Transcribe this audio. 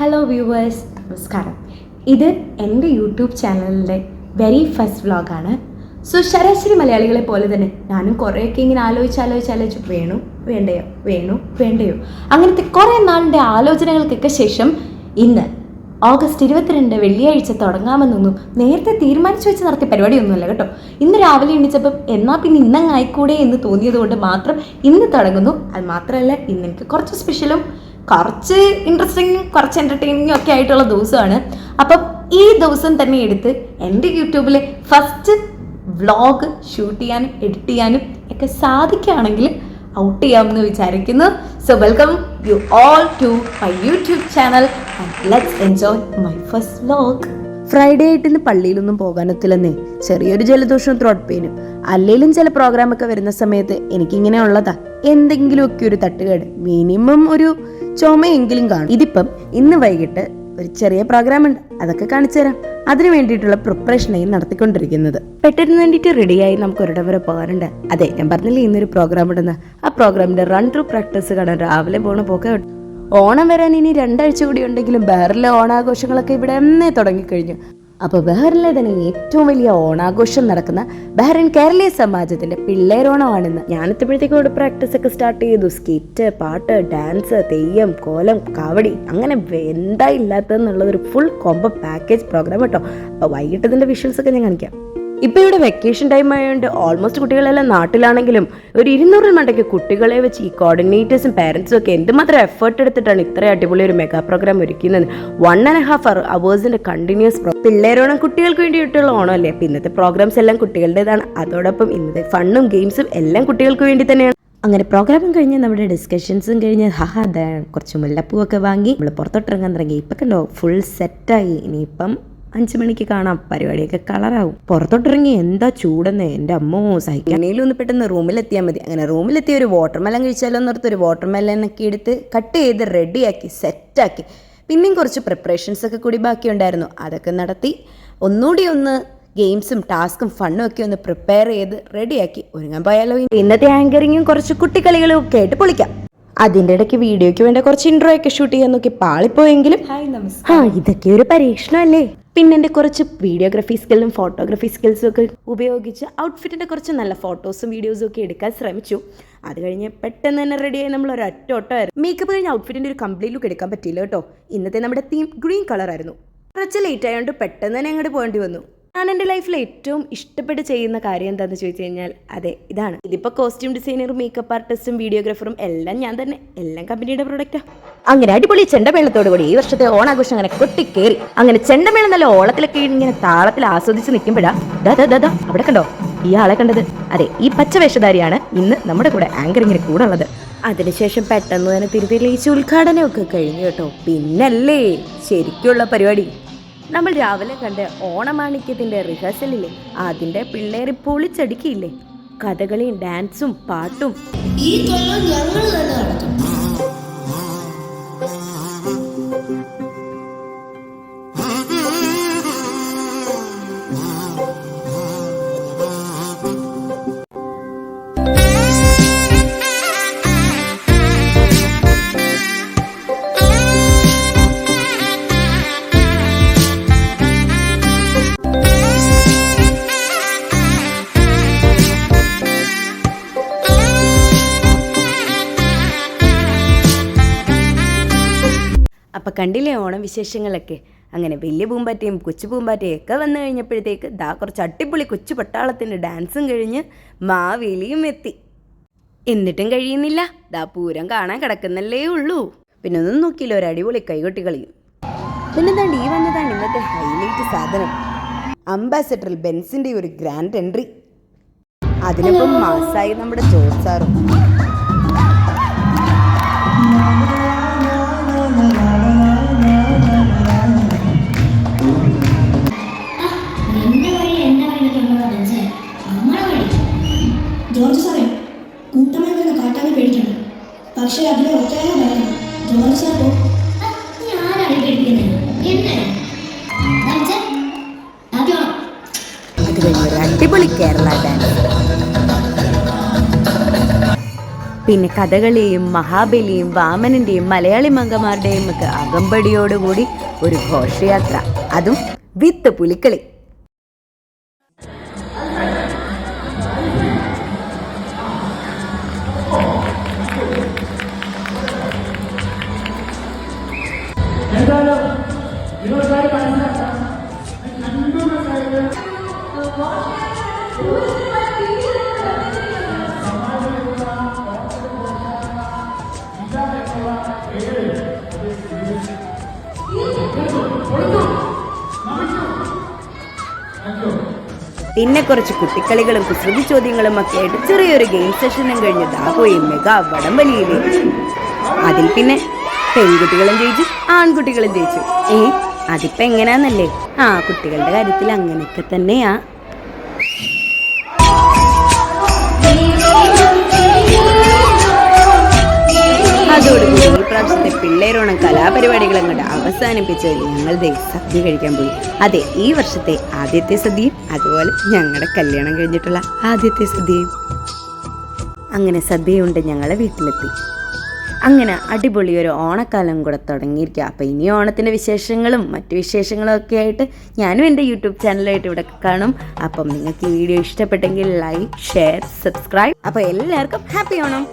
Hello viewers നമസ്കാരം. ഇത് എന്റെ യൂട്യൂബ് ചാനലിന്റെ വെരി ഫസ്റ്റ് വ്ളോഗാണ് സോ ശരാശരി മലയാളികളെ പോലെ തന്നെ ഞാനും കുറേയൊക്കെ ഇങ്ങനെ ആലോചിച്ച് ആലോചിച്ച് ആലോചിച്ച് വേണു വേണ്ടയോ വേണു വേണ്ടയോ. അങ്ങനത്തെ കുറേ നാളിന്റെ ആലോചനകൾക്കൊക്കെ ശേഷം ഇന്ന് ഓഗസ്റ്റ് ഇരുപത്തിരണ്ട് വെള്ളിയാഴ്ച തുടങ്ങാമെന്നൊന്നും നേരത്തെ തീരുമാനിച്ചു വെച്ച് നടത്തിയ പരിപാടിയൊന്നുമല്ല കേട്ടോ. ഇന്ന് രാവിലെ എണീച്ചപ്പം എന്നാൽ പിന്നെ ഇന്നങ്ങ് ആയിക്കൂടെ എന്ന് തോന്നിയതുകൊണ്ട് മാത്രം ഇന്ന് തുടങ്ങുന്നു. അത് മാത്രമല്ല ഇന്ന് എനിക്ക് കുറച്ച് സ്പെഷ്യലും കുറച്ച് ഇൻട്രസ്റ്റിംഗ് കുറച്ച് എന്റർടൈനിങ്ങും ഒക്കെ ആയിട്ടുള്ള ദിവസമാണ്. അപ്പം ഈ ദിവസം തന്നെ എടുത്ത് എന്റെ യൂട്യൂബിൽ ഫസ്റ്റ് വ്ളോഗ് ഷൂട്ട് ചെയ്യാനും എഡിറ്റ് ചെയ്യാനും ഒക്കെ സാധിക്കുകയാണെങ്കിൽ ഔട്ട് ചെയ്യാമെന്ന് വിചാരിക്കുന്നു. So welcome you all to my YouTube channel let's enjoy my first vlog Friday ആയിട്ട് ഇന്ന് പള്ളിയിലൊന്നും പോകാനൊത്തില്ലെന്നേ. ചെറിയൊരു ജലദോഷവും ത്രോട്ട് പെയിനും അല്ലെങ്കിലും ചില പ്രോഗ്രാം ഒക്കെ വരുന്ന സമയത്ത് എനിക്കിങ്ങനെ ഉള്ളതാ എന്തെങ്കിലുമൊക്കെ ഒരു തട്ടുകേട്. മിനിമം ഒരു ചുമയെങ്കിലും കാണും. ഇതിപ്പം ഇന്ന് വൈകിട്ട് ഒരു ചെറിയ പ്രോഗ്രാം ഉണ്ട്. അതൊക്കെ കാണിച്ചു തരാം. അതിനു വേണ്ടിയിട്ടുള്ള പ്രിപ്പറേഷനായി നടത്തിക്കൊണ്ടിരിക്കുന്നത്. പെട്ടെന്ന് വേണ്ടിയിട്ട് റെഡിയായി നമുക്ക് ഒരിടം വരെ പോകാറുണ്ട്. അതെ ഞാൻ പറഞ്ഞില്ലേ ഇന്നൊരു പ്രോഗ്രാം ഉണ്ടെന്ന്. ആ പ്രോഗ്രാമിന്റെ റൺ ത്രൂ പ്രാക്ടീസ് കാണാൻ രാവിലെ പോണ പോക്കെ ഓണം വരാൻ ഇനി രണ്ടാഴ്ച കൂടി ഉണ്ടെങ്കിലും ബഹറിലെ ഓണാഘോഷങ്ങളൊക്കെ ഇവിടെ എന്നേ തുടങ്ങിക്കഴിഞ്ഞു. അപ്പോൾ ബഹറിലെ തന്നെ ഏറ്റവും വലിയ ഓണാഘോഷം നടക്കുന്ന ബഹറിൻ കേരളീയ സമാജത്തിന്റെ പിള്ളേരോണമാണെന്ന് ഞാനെത്തിയപ്പോഴത്തേക്കും ഇവിടെ പ്രാക്ടീസ് ഒക്കെ സ്റ്റാർട്ട് ചെയ്തു. സ്കിറ്റ് പാട്ട് ഡാൻസ് തെയ്യം കോലം കാവടി അങ്ങനെ എന്താ ഇല്ലാത്തതെന്നുള്ളത് ഒരു ഫുൾ കോംബോ പാക്കേജ് പ്രോഗ്രാം കേട്ടോ. അപ്പോൾ വൈകിട്ട് വിഷ്വൽസ് ഒക്കെ ഞാൻ കാണിക്കാം. ഇപ്പൊ ഇവിടെ വെക്കേഷൻ ടൈം ആയതുകൊണ്ട് ഓൾമോസ്റ്റ് കുട്ടികളെല്ലാം നാട്ടിലാണെങ്കിലും ഒരു ഇരുന്നൂറ് മണ്ടയ്ക്ക് കുട്ടികളെ വെച്ച് ഈ കോർഡിനേറ്റേഴ്സും പാരന്റ്സും ഒക്കെ എന്തുമാത്രം എഫേർട്ട് എടുത്തിട്ടാണ് ഇത്ര അടിപൊളി ഒരു മെഗാ പ്രോഗ്രാം ഒരുക്കുന്നത് വൺ ആൻഡ് ഹാഫ് അവേഴ്സിന്റെ കണ്ടിന്യൂസ് പിള്ളേരോണം കുട്ടികൾക്ക് വേണ്ടിയിട്ടുള്ള ഓണം അല്ലേ അപ്പൊ ഇന്നത്തെ പ്രോഗ്രാംസ് എല്ലാം കുട്ടികളുടേതാണ്. അതോടൊപ്പം ഇന്നത്തെ ഫണ്ണും ഗെയിംസും എല്ലാം കുട്ടികൾക്ക് വേണ്ടി തന്നെയാണ്. അങ്ങനെ പ്രോഗ്രാമും കഴിഞ്ഞ് നമ്മുടെ ഡിസ്കഷൻസും കഴിഞ്ഞ് ഹാ ദാ കുറച്ച് മുല്ലപ്പൂവൊക്കെ വാങ്ങി നമ്മൾ പുറത്തോട്ടിറങ്ങാൻ തുടങ്ങി. ഇപ്പം കണ്ടോ ഫുൾ സെറ്റായി ഇനിയിപ്പം അഞ്ചു മണിക്ക് കാണാം പരിപാടിയൊക്കെ കളറാവും. പുറത്തോട്ടിറങ്ങി എന്താ ചൂടെന്ന് എന്റെ അമ്മോ സഹിക്കണേലും ഒന്ന് പെട്ടെന്ന് റൂമിലെത്തിയാൽ മതി. അങ്ങനെ റൂമിലെത്തി ഒരു വാട്ടർ മെലൻ കഴിച്ചാലോ എന്നോർത്ത് ഒരു വാട്ടർ മെലനൊക്കെ എടുത്ത് കട്ട് ചെയ്ത് റെഡിയാക്കി സെറ്റാക്കി പിന്നെയും കുറച്ച് പ്രിപ്പറേഷൻസ് ഒക്കെ കൂടി ബാക്കിയുണ്ടായിരുന്നു. അതൊക്കെ നടത്തി ഒന്നുകൂടി ഒന്ന് ഗെയിംസും ടാസ്കും ഫണ്ണും ഒക്കെ ഒന്ന് പ്രിപ്പയർ ചെയ്ത് റെഡിയാക്കി ഒരുങ്ങാൻ പോയാലോ ഇന്നത്തെ ആങ്കറിങ്ങും കുറച്ച് കുട്ടിക്കളികളും ഒക്കെ ആയിട്ട് പൊളിക്കാം. അതിന്റെ ഇടയ്ക്ക് വീഡിയോയ്ക്ക് വേണ്ട കുറച്ച് ഇൻട്രോ ഒക്കെ ഷൂട്ട് ചെയ്യാൻ നോക്കി പാളിപ്പോയെങ്കിലും. ആ ഇതൊക്കെ ഒരു പരീക്ഷണമല്ലേ? പിന്നെ എന്റെ കുറച്ച് വീഡിയോഗ്രഫി സ്കില്ലും ഫോട്ടോഗ്രഫി സ്കിൽസും ഒക്കെ ഉപയോഗിച്ച് ഔട്ട്ഫിറ്റിന്റെ കുറച്ച് നല്ല ഫോട്ടോസും വീഡിയോസും ഒക്കെ എടുക്കാൻ ശ്രമിച്ചു. അത് കഴിഞ്ഞ് പെട്ടെന്ന് തന്നെ റെഡിയായി നമ്മൾ ഒരു ഒറ്റ ഓട്ടമായിരുന്നു മേക്കപ്പ് കഴിഞ്ഞ് ഔട്ട്ഫിറ്റിന്റെ ഒരു കംപ്ലീറ്റ് ലുക്ക് എടുക്കാൻ പറ്റിയില്ല കേട്ടോ. ഇന്നത്തെ നമ്മുടെ തീം ഗ്രീൻ കളറായിരുന്നു കുറച്ച് ലേറ്റ് ആയതുകൊണ്ട് പെട്ടെന്ന് തന്നെ അങ്ങോട്ട് പോകേണ്ടി വന്നു. ഞാൻ എന്റെ ലൈഫിൽ ഏറ്റവും ഇഷ്ടപ്പെട്ട് ചെയ്യുന്ന കാര്യം എന്താണെന്ന് ചോദിച്ചു കഴിഞ്ഞാൽ അതെ ഇതാണ്. ഇതിപ്പോൾ കോസ്റ്റ്യൂം ഡിസൈനറും മേക്കപ്പ് ആർട്ടിസ്റ്റും വീഡിയോഗ്രാഫറും എല്ലാം ഞാൻ തന്നെ. എല്ലാം കമ്പനിയുടെ പ്രൊഡക്റ്റാണ് അങ്ങനെ അടിപൊളി ചെണ്ടമേളത്തോടു കൂടി ഈ വർഷത്തെ ഓണാഘോഷം അങ്ങനെ കൊട്ടിക്കേറി. അങ്ങനെ ചെണ്ടമേളം നല്ല ഓളത്തിലൊക്കെ ഇങ്ങനെ താളത്തിൽ ആസ്വദിച്ച് നിൽക്കുമ്പോഴാ ദാ അവിടെ കണ്ടോ? ഈ ആളെ കണ്ടത്. അതെ ഈ പച്ച വേഷധാരിയാണ് ഇന്ന് നമ്മുടെ കൂടെ ആങ്കറിങ്ങിന് കൂടെ ഉള്ളത്. അതിനുശേഷം പെട്ടെന്ന് തന്നെ തിരുതെളിയിച്ച് ഉദ്ഘാടനമൊക്കെ കഴിഞ്ഞു കേട്ടോ. പിന്നല്ലേ ശരിക്കുള്ള പരിപാടി. നമ്മൾ രാവിലെ കണ്ട ഓണമാണിക്യത്തിന്റെ റിഹേഴ്സലില്ലേ അതിന്റെ പിള്ളേർ പൊളിച്ചടുക്കിയില്ലേ? കഥകളിയും ഡാൻസും പാട്ടും. ഈ കൊല്ലം ഞങ്ങൾ തന്നെ നടത്തും. അപ്പൊ കണ്ടില്ലേ ഓണം വിശേഷങ്ങളൊക്കെ? അങ്ങനെ വലിയ പൂമ്പാറ്റയും കൊച്ചു പൂമ്പാറ്റയും ഒക്കെ വന്നു കഴിഞ്ഞപ്പോഴത്തേക്ക് ദാ കുറച്ച് അടിപൊളി കൊച്ചു പട്ടാളത്തിന്റെ ഡാൻസും കഴിഞ്ഞ് മാവേലിയും എത്തി. എന്നിട്ടും കഴിയുന്നില്ല. ദാ പൂരം കാണാൻ കിടക്കുന്നല്ലേ ഉള്ളൂ. പിന്നെ ഒന്നും നോക്കിയില്ല ഒരു അടിപൊളി കൈകൊട്ടി കളിയും. പിന്നെ താണ്ട് ഈ വന്നതാണ് ഇന്നത്തെ ഹൈലൈറ്റ് സാധനം. അംബാസഡറിൽ ബെൻസിന്റെ ഒരു ഗ്രാൻഡ് എൻട്രി. അതിനൊപ്പം മാസായി നമ്മുടെ ജോസ് കൂട്ടമായി വന്ന കാട്ടാനെ പേടിക്കണം. പക്ഷേ അതിലെ ഒറ്റയാനെ ഭയക്കണം ജോർജ് സാർ പോ. ഞാനാണ് പേടിക്കുന്നത്. എന്നെ. കഴിഞ്ഞ് ഒരു അടിപൊളി കേരള ഡാൻസ് പിന്നെ കഥകളിയും മഹാബലിയും വാമനന്റെയും മലയാളി മംഗമാരുടെയും ഒക്കെ അകമ്പടിയോടുകൂടി ഒരു ഘോഷയാത്ര. അതും വിത്ത് പുലിക്കളി. പിന്നെ കുറച്ച് കുട്ടിക്കളികളും കുസൃതി ചോദ്യങ്ങളും ഒക്കെ ആയിട്ട് ചെറിയൊരു ഗെയിം സെഷനും കഴിഞ്ഞ് ദാഹോയി മെഗാ വടംവലിയിലേക്ക്. അതിൽ പിന്നെ പെൺകുട്ടികളും ജയിച്ചു ആൺകുട്ടികളും ജയിച്ചു. ഏ? അതിപ്പോ എങ്ങനെയാന്നല്ലേ? ആ കുട്ടികളുടെ കാര്യത്തിൽ അങ്ങനെയൊക്കെ തന്നെയാ. പ്രാവശ്യത്തെ പിള്ളേരോണം കലാപരിപാടികൾ കൊണ്ട് അവസാനിപ്പിച്ച് ഞങ്ങൾ സദ്യ കഴിക്കാൻ പോയി. അതെ ഈ വർഷത്തെ ആദ്യത്തെ സദ്യയും അതുപോലെ ഞങ്ങളുടെ കല്യാണം കഴിഞ്ഞിട്ടുള്ള ആദ്യത്തെ സദ്യയും. അങ്ങനെ സദ്യയുണ്ട് ഞങ്ങളെ വീട്ടിലെത്തി. അങ്ങനെ അടിപൊളി ഒരു ഓണക്കാലം കൂടെ തുടങ്ങിയിരിക്കുക. അപ്പോൾ ഇനി ഓണത്തിന്റെ വിശേഷങ്ങളും മറ്റു വിശേഷങ്ങളും ഒക്കെ ആയിട്ട് ഞാനും എന്റെ യൂട്യൂബ് ചാനലായിട്ട് ഇവിടെ കാണും. അപ്പം നിങ്ങൾക്ക് ഈ വീഡിയോ ഇഷ്ടപ്പെട്ടെങ്കിൽ ലൈക്ക് ഷെയർ സബ്സ്ക്രൈബ്. അപ്പോൾ എല്ലാവർക്കും ഹാപ്പി ഓണം.